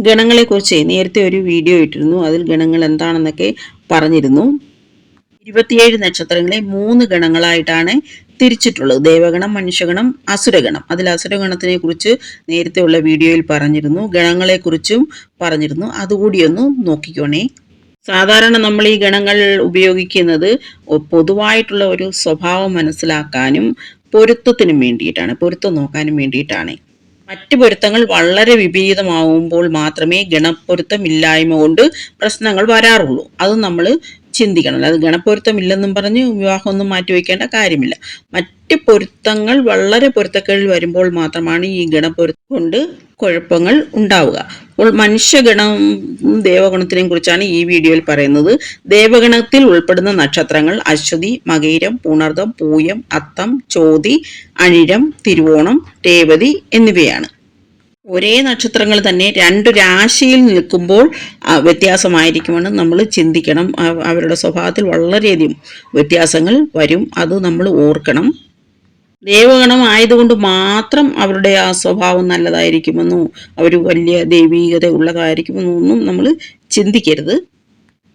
ഗണങ്ങളെക്കുറിച്ച് നേരത്തെ ഒരു വീഡിയോ ഇട്ടിരുന്നു. അതിൽ ഗണങ്ങൾ എന്താണെന്നൊക്കെ പറഞ്ഞിരുന്നു. ഇരുപത്തിയേഴ് നക്ഷത്രങ്ങളെ മൂന്ന് ഗണങ്ങളായിട്ടാണ് തിരിച്ചിട്ടുള്ളത്. ദേവഗണം മനുഷ്യഗണം അസുരഗണം. അതിൽ അസുരഗണത്തിനെ കുറിച്ച് നേരത്തെ ഉള്ള വീഡിയോയിൽ പറഞ്ഞിരുന്നു. ഗണങ്ങളെക്കുറിച്ചും പറഞ്ഞിരുന്നു. അതുകൂടി ഒന്ന് നോക്കിക്കോണേ. സാധാരണ നമ്മൾ ഈ ഗണങ്ങൾ ഉപയോഗിക്കുന്നത് പൊതുവായിട്ടുള്ള ഒരു സ്വഭാവം മനസ്സിലാക്കാനും പൊരുത്തത്തിനും വേണ്ടിയിട്ടാണ്. പൊരുത്തം നോക്കാനും വേണ്ടിയിട്ടാണ്. മറ്റ് പൊരുത്തങ്ങൾ വളരെ വിപരീതമാവുമ്പോൾ മാത്രമേ ഗണപ്പൊരുത്തം ഇല്ലായ്മ കൊണ്ട് പ്രശ്നങ്ങൾ വരാറുള്ളൂ. അത് നമ്മൾ ചിന്തിക്കണം അത് ഗണപ്പൊരുത്തം ഇല്ലെന്നും പറഞ്ഞ് വിവാഹമൊന്നും മാറ്റിവെക്കേണ്ട കാര്യമില്ല. മറ്റ് പൊരുത്തങ്ങൾ വളരെ പൊരുത്തക്കേടിൽ വരുമ്പോൾ മാത്രമാണ് ഈ ഗണപ്പൊരുത്തം കൊണ്ട് കുഴപ്പങ്ങൾ ഉണ്ടാവുക. അപ്പോൾ മനുഷ്യഗണം ദേവഗണത്തിനെ കുറിച്ചാണ് ഈ വീഡിയോയിൽ പറയുന്നത്. ദേവഗണത്തിൽ ഉൾപ്പെടുന്ന നക്ഷത്രങ്ങൾ അശ്വതി മകീരം പുണർദം പൂയം അത്തം ചോതി അഴിരം തിരുവോണം രേവതി എന്നിവയാണ്. ഒരേ നക്ഷത്രങ്ങൾ തന്നെ രണ്ട് രാശിയിൽ നിൽക്കുമ്പോൾ വ്യത്യാസമായിരിക്കുമെന്ന് നമ്മൾ ചിന്തിക്കണം. അവരുടെ സ്വഭാവത്തിൽ വളരെയധികം വ്യത്യാസങ്ങൾ വരും. അത് നമ്മൾ ഓർക്കണം. ദേവഗണം ആയതുകൊണ്ട് മാത്രം അവരുടെ ആ സ്വഭാവം നല്ലതായിരിക്കുമെന്നോ അവർ വലിയ ദൈവീകത ഉള്ളതായിരിക്കുമെന്നോ ഒന്നും നമ്മൾ ചിന്തിക്കരുത്.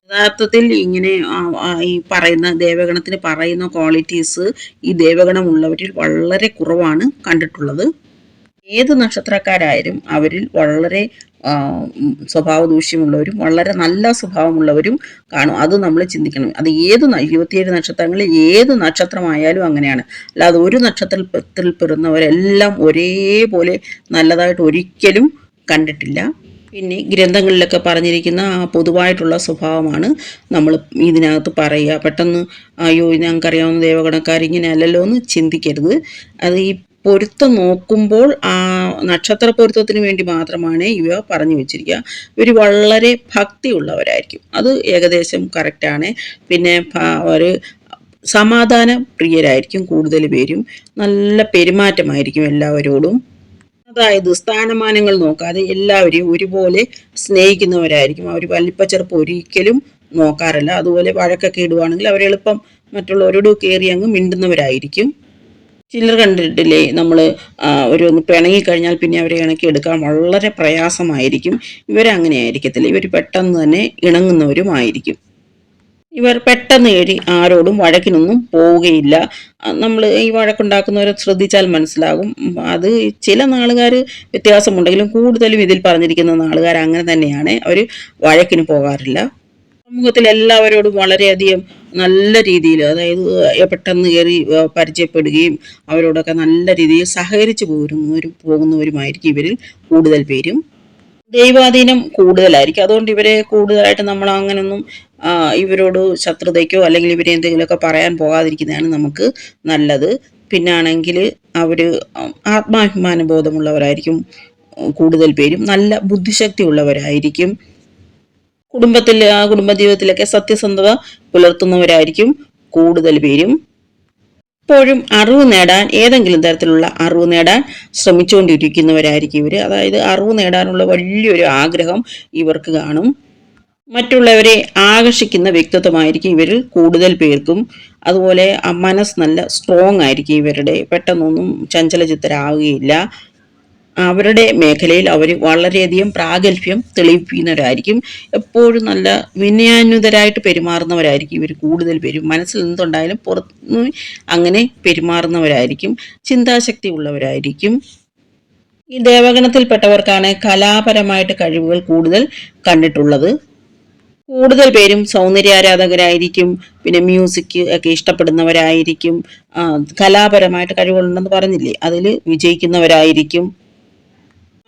യഥാർത്ഥത്തിൽ ഇങ്ങനെ ഈ പറയുന്ന ദേവഗണത്തിന് പറയുന്ന ക്വാളിറ്റീസ് ഈ ദേവഗണമുള്ളവരിൽ വളരെ കുറവാണ് കണ്ടിട്ടുള്ളത്. ഏത് നക്ഷത്രക്കാരായാലും അവരിൽ വളരെ സ്വഭാവ ദൂഷ്യമുള്ളവരും വളരെ നല്ല സ്വഭാവമുള്ളവരും കാണും. അത് നമ്മൾ ചിന്തിക്കണം. അത് ഏത് ഇരുപത്തിയേഴ് നക്ഷത്രങ്ങളിൽ ഏത് നക്ഷത്രമായാലും അങ്ങനെയാണ്. അല്ലാതെ ഒരു നക്ഷത്രത്തിൽ പിറന്നവരെല്ലാം ഒരേപോലെ നല്ലതായിട്ട് ഒരിക്കലും കണ്ടിട്ടില്ല. പിന്നെ ഗ്രന്ഥങ്ങളിലൊക്കെ പറഞ്ഞിരിക്കുന്ന ആ പൊതുവായിട്ടുള്ള സ്വഭാവമാണ് നമ്മൾ ഇതിനകത്ത് പറയുക. പെട്ടെന്ന് അയ്യോ ഞങ്ങൾക്കറിയാവുന്ന ദേവഗണക്കാർ ഇങ്ങനെ അല്ലല്ലോ എന്ന് ചിന്തിക്കരുത്. അത് ഈ പൊരുത്തം നോക്കുമ്പോൾ ആ നക്ഷത്ര പൊരുത്തത്തിന് വേണ്ടി മാത്രമാണ് ഇവ പറഞ്ഞു വെച്ചിരിക്കുക. ഇവർ വളരെ ഭക്തിയുള്ളവരായിരിക്കും. അത് ഏകദേശം കറക്റ്റാണ് പിന്നെ ഒരു സമാധാന പ്രിയരായിരിക്കും കൂടുതൽ പേരും. നല്ല പെരുമാറ്റമായിരിക്കും എല്ലാവരോടും. അതായത് സ്ഥാനമാനങ്ങൾ നോക്കാതെ എല്ലാവരെയും ഒരുപോലെ സ്നേഹിക്കുന്നവരായിരിക്കും. അവർ വലിപ്പച്ചെറുപ്പം ഒരിക്കലും നോക്കാറില്ല. അതുപോലെ വഴക്കൊക്കെ ഇടുവാണെങ്കിൽ അവരെളുപ്പം മറ്റുള്ളവരോട് കയറി അങ്ങ് മിണ്ടുന്നവരായിരിക്കും. ചിലർ കണ്ടിട്ടില്ലേ? നമ്മൾ ഒരു പിണങ്ങിക്കഴിഞ്ഞാൽ പിന്നെ അവരെ ഇണക്കി എടുക്കാൻ വളരെ പ്രയാസമായിരിക്കും. ഇവരങ്ങനെ ആയിരിക്കത്തില്ല. ഇവർ പെട്ടെന്ന് തന്നെ ഇണങ്ങുന്നവരുമായിരിക്കും ഇവർ പെട്ടെന്ന് കയറി ആരോടും വഴക്കിനൊന്നും പോവുകയില്ല. നമ്മൾ ഈ വഴക്കുണ്ടാക്കുന്നവരെ ശ്രദ്ധിച്ചാൽ മനസ്സിലാകും. അത് ചില നാളുകാർ വ്യത്യാസമുണ്ടെങ്കിലും കൂടുതലും ഇതിൽ പറഞ്ഞിരിക്കുന്ന നാളുകാർ അങ്ങനെ തന്നെയാണ്. അവർ വഴക്കിന് പോകാറില്ല. സമൂഹത്തിൽ എല്ലാവരോടും വളരെയധികം നല്ല രീതിയിൽ അതായത് പെട്ടെന്ന് കയറി പരിചയപ്പെടുകയും അവരോടൊക്കെ നല്ല രീതിയിൽ സഹകരിച്ചു പോരുന്നവരും പോകുന്നവരുമായിരിക്കും ഇവരിൽ കൂടുതൽ പേരും. ദൈവാധീനം കൂടുതലായിരിക്കും. അതുകൊണ്ട് ഇവരെ കൂടുതലായിട്ട് നമ്മൾ അങ്ങനൊന്നും ഇവരോട് ശത്രുതയ്ക്കോ അല്ലെങ്കിൽ ഇവരെ എന്തെങ്കിലുമൊക്കെ പറയാൻ പോകാതിരിക്കുന്നതാണ് നമുക്ക് നല്ലത്. പിന്നാണെങ്കിൽ അവർ ആത്മാഭിമാന ബോധമുള്ളവരായിരിക്കും കൂടുതൽ പേരും. നല്ല ബുദ്ധിശക്തി ഉള്ളവരായിരിക്കും കുടുംബത്തിൽ കുടുംബജീവിതത്തിലൊക്കെ സത്യസന്ധത പുലർത്തുന്നവരായിരിക്കും കൂടുതൽ പേരും. എപ്പോഴും അറിവ് നേടാൻ ഏതെങ്കിലും തരത്തിലുള്ള അറിവ് നേടാൻ ശ്രമിച്ചുകൊണ്ടിരിക്കുന്നവരായിരിക്കും ഇവർ അതായത് അറിവ് നേടാനുള്ള വലിയൊരു ആഗ്രഹം ഇവർക്ക് കാണും. മറ്റുള്ളവരെ ആകർഷിക്കുന്ന വ്യക്തിത്വമായിരിക്കും ഇവരിൽ കൂടുതൽ പേർക്കും. അതുപോലെ മനസ്സ് നല്ല സ്ട്രോങ് ആയിരിക്കും ഇവരുടെ. പെട്ടെന്നൊന്നും ചഞ്ചലചിത്തരാവുകയില്ല. അവരുടെ മേഖലയിൽ അവർ വളരെയധികം പ്രാഗൽഭ്യം തെളിയിക്കുന്നവരായിരിക്കും എപ്പോഴും നല്ല വിനയാന്വിതരായിട്ട് പെരുമാറുന്നവരായിരിക്കും ഇവർ കൂടുതൽ പേരും. മനസ്സിൽ എന്തുണ്ടായാലും പുറത്ത് അങ്ങനെ പെരുമാറുന്നവരായിരിക്കും. ചിന്താശക്തി ഉള്ളവരായിരിക്കും. ഈ ദേവഗണത്തിൽപ്പെട്ടവർക്കാണ് കലാപരമായിട്ട് കഴിവുകൾ കൂടുതൽ കണ്ടിട്ടുള്ളത്. കൂടുതൽ പേരും സൗന്ദര്യാരാധകരായിരിക്കും. പിന്നെ മ്യൂസിക് ഒക്കെ ഇഷ്ടപ്പെടുന്നവരായിരിക്കും. കലാപരമായിട്ട് കഴിവുകളുണ്ടെന്ന് പറഞ്ഞില്ലേ? അതിൽ വിജയിക്കുന്നവരായിരിക്കും.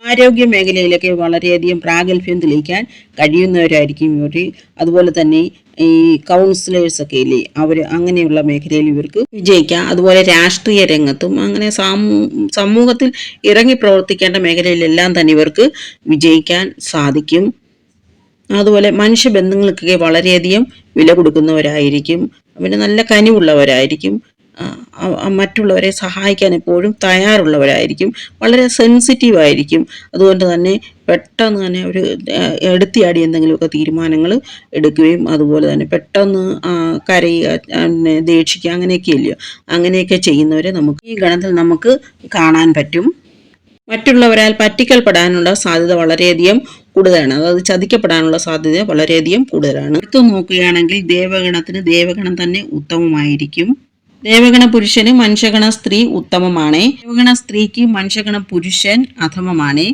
ആരോഗ്യ മേഖലയിലൊക്കെ വളരെയധികം പ്രാഗൽഭ്യം തെളിയിക്കാൻ കഴിയുന്നവരായിരിക്കും ഇവർ അതുപോലെ തന്നെ ഈ കൗൺസിലേഴ്സ് ഒക്കെ ഇല്ലേ അവർ അങ്ങനെയുള്ള മേഖലയിൽ ഇവർക്ക് വിജയിക്കാം. അതുപോലെ രാഷ്ട്രീയ രംഗത്തും അങ്ങനെ സാമൂ സമൂഹത്തിൽ ഇറങ്ങി പ്രവർത്തിക്കേണ്ട മേഖലയിലെല്ലാം തന്നെ ഇവർക്ക് വിജയിക്കാൻ സാധിക്കും. അതുപോലെ മനുഷ്യബന്ധങ്ങൾക്കൊക്കെ വളരെയധികം വില കൊടുക്കുന്നവരായിരിക്കും. പിന്നെ നല്ല കനിവുള്ളവരായിരിക്കും. മറ്റുള്ളവരെ സഹായിക്കാൻ എപ്പോഴും തയ്യാറുള്ളവരായിരിക്കും. വളരെ സെൻസിറ്റീവ് ആയിരിക്കും. അതുകൊണ്ട് തന്നെ പെട്ടെന്ന് തന്നെ ഒരു എടുത്തിയാടി എന്തെങ്കിലുമൊക്കെ തീരുമാനങ്ങൾ എടുക്കുകയും അതുപോലെ തന്നെ പെട്ടെന്ന് കരയുക പിന്നെ ദേഷിക്കുക അങ്ങനെയൊക്കെ ഇല്ല? അങ്ങനെയൊക്കെ ചെയ്യുന്നവരെ നമുക്ക് ഈ ഗണത്തിൽ നമുക്ക് കാണാൻ പറ്റും. മറ്റുള്ളവരാൽ പറ്റിക്കൽപ്പെടാനുള്ള സാധ്യത വളരെയധികം കൂടുതലാണ്. അതായത് ചതിക്കപ്പെടാനുള്ള സാധ്യത വളരെയധികം കൂടുതലാണ്. എടുത്തു നോക്കുകയാണെങ്കിൽ ദേവഗണത്തിന് ദേവഗണം തന്നെ ഉത്തമമായിരിക്കും. ദേവഗണ പുരുഷന് മനുഷ്യഗണ സ്ത്രീ ഉത്തമമാണ്. ദേവഗണ സ്ത്രീക്ക് മനുഷ്യഗണ പുരുഷൻ അധമമാണ്.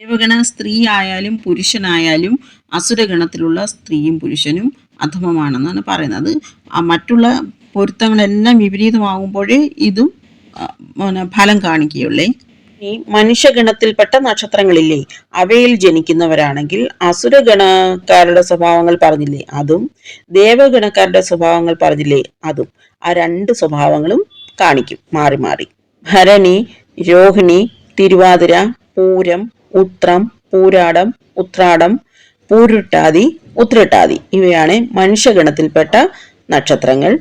ദേവഗണ സ്ത്രീ ആയാലും പുരുഷനായാലും അസുരഗണത്തിലുള്ള സ്ത്രീയും പുരുഷനും അധമമാണെന്നാണ് പറയുന്നത്. മറ്റുള്ള പൊരുത്തങ്ങളെല്ലാം വിപരീതമാകുമ്പോഴേ ഇതും ഫലം കാണിക്കുകയുള്ളേ. ഈ മനുഷ്യഗണത്തിൽപ്പെട്ട നക്ഷത്രങ്ങളില്ലേ? അവയിൽ ജനിക്കുന്നവരാണെങ്കിൽ അസുരഗണക്കാരുടെ സ്വഭാവങ്ങൾ പറഞ്ഞില്ലേ? അതും ദേവഗണക്കാരുടെ സ്വഭാവങ്ങൾ പറഞ്ഞില്ലേ? അതും. ആ രണ്ട് സ്വഭാവങ്ങളും കാണിക്കും. മാറി മാറി. ഭരണി രോഹിണി തിരുവാതിര പൂരം ഉത്രം പൂരാടം ഉത്രാടം പൂരുട്ടാതി ഉത്രട്ടാതി. ഇവയാണ് മനുഷ്യഗണത്തിൽപ്പെട്ട നക്ഷത്രങ്ങൾ.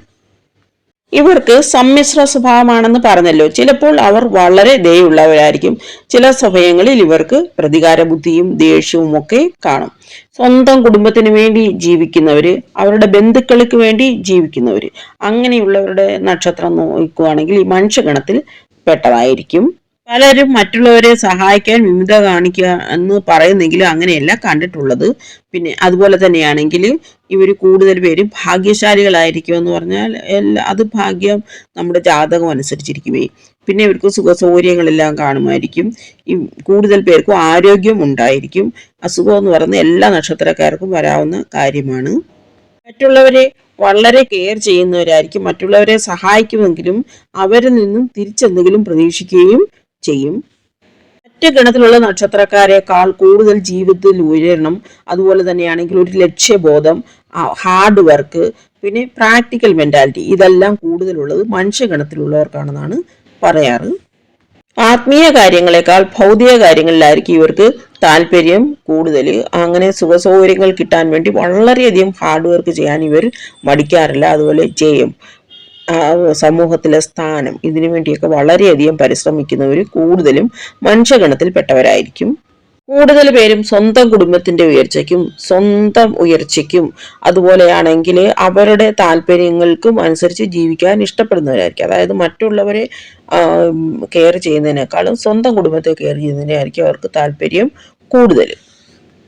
ഇവർക്ക് സമ്മിശ്ര സ്വഭാവമാണെന്ന് പറഞ്ഞല്ലോ. ചിലപ്പോൾ അവർ വളരെ ദയുള്ളവരായിരിക്കും. ചില സമയങ്ങളിൽ ഇവർക്ക് പ്രതികാര ബുദ്ധിയും ദേഷ്യവും ഒക്കെ കാണും. സ്വന്തം കുടുംബത്തിന് വേണ്ടി ജീവിക്കുന്നവര് അവരുടെ ബന്ധുക്കൾക്ക് വേണ്ടി ജീവിക്കുന്നവര് അങ്ങനെയുള്ളവരുടെ നക്ഷത്രം നോക്കുകയാണെങ്കിൽ ഈ മനുഷ്യഗണത്തിൽ പെട്ടതായിരിക്കും. പലരും മറ്റുള്ളവരെ സഹായിക്കാൻ വിമുഖത കാണിക്കുക എന്ന് പറയുന്നെങ്കിലും അങ്ങനെയല്ല കണ്ടിട്ടുള്ളത്. പിന്നെ അതുപോലെ തന്നെയാണെങ്കിൽ ഇവർ കൂടുതൽ പേരും ഭാഗ്യശാലികളായിരിക്കും എന്ന് പറഞ്ഞാൽ എല്ലാ അത് ഭാഗ്യം നമ്മുടെ ജാതകം അനുസരിച്ചിരിക്കുമേ. പിന്നെ ഇവർക്ക് സുഖസൗകര്യങ്ങളെല്ലാം കാണുമായിരിക്കും. ഈ കൂടുതൽ പേർക്കും ആരോഗ്യം ഉണ്ടായിരിക്കും. അസുഖം എന്ന് പറയുന്ന എല്ലാ നക്ഷത്രക്കാർക്കും വരാവുന്ന കാര്യമാണ്. മറ്റുള്ളവരെ വളരെ കെയർ ചെയ്യുന്നവരായിരിക്കും. മറ്റുള്ളവരെ സഹായിക്കുമെങ്കിലും അവരിൽ നിന്നും തിരിച്ചെന്തെങ്കിലും പ്രതീക്ഷിക്കുകയും ചെയ്യും. മറ്റ് ഗണത്തിലുള്ള നക്ഷത്രക്കാരെക്കാൾ കൂടുതൽ ജീവിതത്തിൽ ഉയരണം അതുപോലെ തന്നെയാണെങ്കിൽ ഒരു ലക്ഷ്യബോധം ഹാർഡ് വർക്ക് പിന്നെ പ്രാക്ടിക്കൽ മെന്റാലിറ്റി ഇതെല്ലാം കൂടുതലുള്ളത് മനുഷ്യഗണത്തിലുള്ളവർക്കാണെന്നാണ് പറയാറ്. ആത്മീയ കാര്യങ്ങളെക്കാൾ ഭൗതിക കാര്യങ്ങളിലായിരിക്കും ഇവർക്ക് താല്പര്യം കൂടുതൽ. അങ്ങനെ സുഖസൗകര്യങ്ങൾ കിട്ടാൻ വേണ്ടി വളരെയധികം ഹാർഡ് വർക്ക് ചെയ്യാൻ ഇവർ മടിക്കാറില്ല. അതുപോലെ ആ, സമൂഹത്തിലെ സ്ഥാനം ഇതിനു വേണ്ടിയൊക്കെ വളരെയധികം പരിശ്രമിക്കുന്നവർ കൂടുതലും മനുഷ്യഗണത്തിൽപ്പെട്ടവരായിരിക്കും. കൂടുതൽ പേരും സ്വന്തം കുടുംബത്തിന്റെ ഉയർച്ചയ്ക്കും സ്വന്തം ഉയർച്ചയ്ക്കും അതുപോലെയാണെങ്കിൽ അവരുടെ താല്പര്യങ്ങൾക്കും അനുസരിച്ച് ജീവിക്കാൻ ഇഷ്ടപ്പെടുന്നവരായിരിക്കും. അതായത് മറ്റുള്ളവരെ കെയർ ചെയ്യുന്നതിനേക്കാളും സ്വന്തം കുടുംബത്തെ കെയർ ചെയ്യുന്നതിനായിരിക്കും അവർക്ക് താല്പര്യം കൂടുതൽ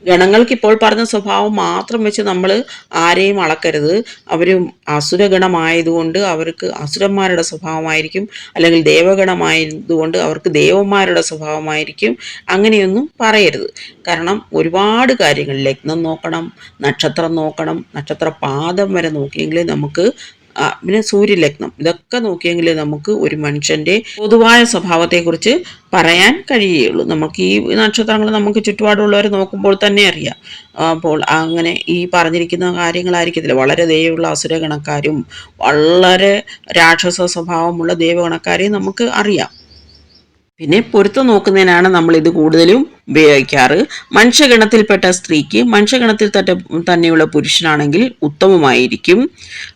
ഗണങ്ങൾക്ക് ഇപ്പോൾ പറഞ്ഞ സ്വഭാവം മാത്രം വെച്ച് നമ്മൾ ആരെയും അളക്കരുത്. അവർ അസുരഗണമായതുകൊണ്ട് അവർക്ക് അസുരന്മാരുടെ സ്വഭാവമായിരിക്കും. അല്ലെങ്കിൽ ദേവഗണമായതുകൊണ്ട് അവർക്ക് ദേവന്മാരുടെ സ്വഭാവമായിരിക്കും. അങ്ങനെയൊന്നും പറയരുത്. കാരണം ഒരുപാട് കാര്യങ്ങൾ ലഗ്നം നോക്കണം നക്ഷത്രം നോക്കണം നക്ഷത്ര പാദം വരെ നോക്കിയെങ്കിലേ നമുക്ക് പിന്നെ സൂര്യലഗ്നം. ഇതൊക്കെ നോക്കിയെങ്കിൽ നമുക്ക് ഒരു മനുഷ്യന്റെ പൊതുവായ സ്വഭാവത്തെക്കുറിച്ച് പറയാൻ കഴിയുള്ളൂ. നമുക്ക് ഈ നക്ഷത്രങ്ങൾ നമുക്ക് ചുറ്റുപാടുള്ളവരെ നോക്കുമ്പോൾ തന്നെ അറിയാം. അപ്പോൾ അങ്ങനെ ഈ പറഞ്ഞിരിക്കുന്ന കാര്യങ്ങളായിരിക്കത്തില്ല. വളരെ ദയുള്ള അസുരഗണക്കാരും വളരെ രാക്ഷസ സ്വഭാവമുള്ള ദൈവഗണക്കാരെയും നമുക്ക് അറിയാം. പിന്നെ പൊരുത്തം നോക്കുന്നതിനാണ് നമ്മൾ ഇത് കൂടുതലും ഉപയോഗിക്കാറ്. മനുഷ്യഗണത്തിൽപ്പെട്ട സ്ത്രീക്ക് മനുഷ്യഗണത്തിൽ തന്നെയുള്ള പുരുഷനാണെങ്കിൽ ഉത്തമമായിരിക്കും.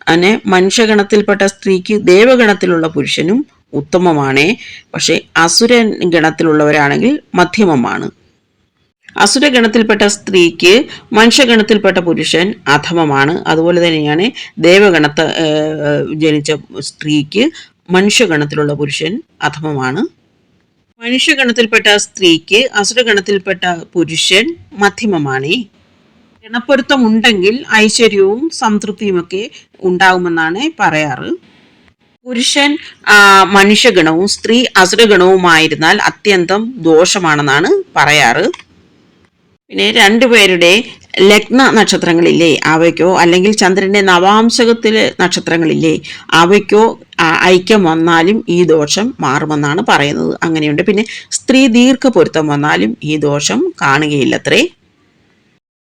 അങ്ങനെ മനുഷ്യഗണത്തിൽപ്പെട്ട സ്ത്രീക്ക് ദേവഗണത്തിലുള്ള പുരുഷനും ഉത്തമമാണ്. പക്ഷേ അസുര ഗണത്തിലുള്ളവരാണെങ്കിൽ മധ്യമമാണ്. അസുരഗണത്തിൽപ്പെട്ട സ്ത്രീക്ക് മനുഷ്യഗണത്തിൽപ്പെട്ട പുരുഷൻ അധമമാണ്. അതുപോലെ തന്നെയാണ് ദേവഗണത്ത് ജനിച്ച സ്ത്രീക്ക് മനുഷ്യഗണത്തിലുള്ള പുരുഷൻ അധമമാണ്. മനുഷ്യഗണത്തിൽപ്പെട്ട സ്ത്രീക്ക് അസുരഗണത്തിൽപ്പെട്ട പുരുഷൻ മധ്യമമാണേ. ഗണപ്പൊരുത്തം ഉണ്ടെങ്കിൽ ഐശ്വര്യവും സംതൃപ്തിയുമൊക്കെ ഉണ്ടാകുമെന്നാണ് പറയാറ്. പുരുഷൻ മനുഷ്യഗണവും സ്ത്രീ അസുരഗണവുമായിരുന്നാൽ അത്യന്തം ദോഷമാണെന്നാണ് പറയാറ്. പിന്നെ രണ്ടുപേരുടെ ലഗ്ന നക്ഷത്രങ്ങളില്ലേ അവയ്ക്കോ? അല്ലെങ്കിൽ ചന്ദ്രന്റെ നവാംശകത്തിലെ നക്ഷത്രങ്ങളില്ലേ അവയ്ക്കോ ഐക്യം വന്നാലും ഈ ദോഷം മാറുമെന്നാണ് പറയുന്നത്. അങ്ങനെയുണ്ട്. പിന്നെ സ്ത്രീ ദീർഘ പൊരുത്തം വന്നാലും ഈ ദോഷം കാണുകയില്ലത്രേ.